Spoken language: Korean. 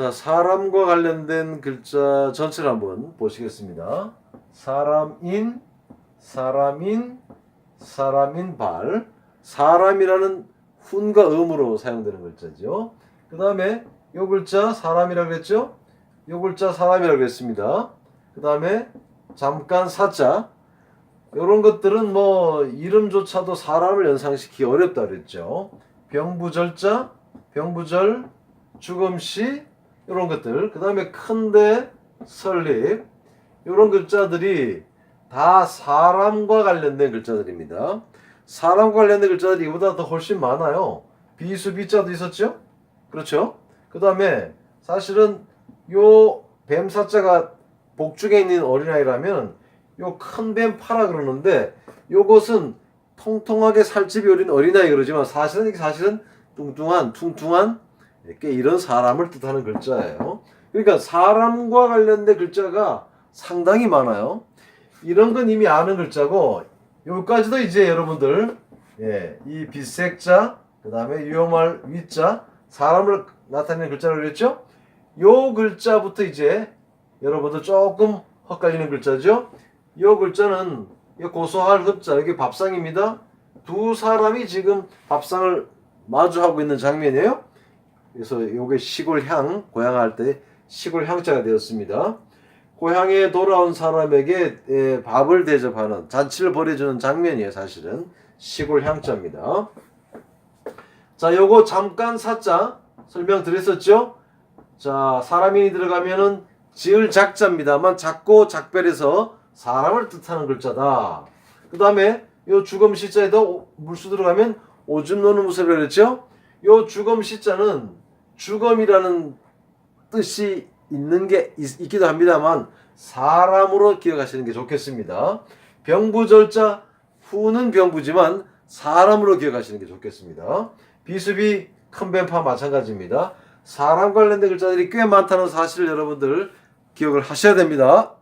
자, 사람과 관련된 글자 전체를 한번 보시겠습니다. 사람인, 사람인, 사람인 발. 사람이라는 훈과 음으로 사용되는 글자죠. 그 다음에 요 글자 사람이라 그랬죠? 요 글자 사람이라 그랬습니다. 그 다음에 잠깐 사자. 요런 것들은 뭐 이름조차도 사람을 연상시키기 어렵다 그랬죠. 병부절자, 병부절, 죽음시 이런 것들. 그 다음에 큰데 설립 이런 글자들이 다 사람과 관련된 글자들입니다. 사람과 관련된 글자들이 이보다 더 훨씬 많아요. 비수비자도 있었죠? 그렇죠? 그 다음에 사실은 요 뱀사자가 복중에 있는 어린아이라면 요 큰 뱀 파라 그러는데 요것은 통통하게 살집이 어린 어린아이 그러지만 사실은 사실은 뚱뚱한 퉁퉁한 꽤 이런 사람을 뜻하는 글자예요. 그러니까 사람과 관련된 글자가 상당히 많아요. 이런 건 이미 아는 글자고 여기까지도 이제 여러분들 예, 이 비색자 그다음에 유효말 위자 사람을 나타내는 글자를 그랬죠? 요 글자부터 이제 여러분들 조금 헛갈리는 글자죠. 요 글자는 이 고소할 흡자 여기 밥상입니다. 두 사람이 지금 밥상을 마주하고 있는 장면이에요. 그래서 요게 시골향 고향할 때 시골향자가 되었습니다. 고향에 돌아온 사람에게 에, 밥을 대접하는 잔치를 벌여주는 장면이에요. 사실은 시골향자입니다. 자, 요거 잠깐 사자 설명드렸었죠? 자, 사람이 들어가면은 지을 작자입니다만 작고 작별해서 사람을 뜻하는 글자다. 그 다음에 요 주검 오- 물수 들어가면 오줌 노는 무쇠를 그랬죠? 요 주검 시자는 주검이라는 뜻이 있는 게 있, 기도 합니다만 사람으로 기억하시는 게 좋겠습니다. 병부절자 후는 병부지만 사람으로 기억하시는 게 좋겠습니다. 비수비 큰 뱀파 마찬가지입니다. 사람 관련된 글자들이 꽤 많다는 사실을 여러분들 기억을 하셔야 됩니다.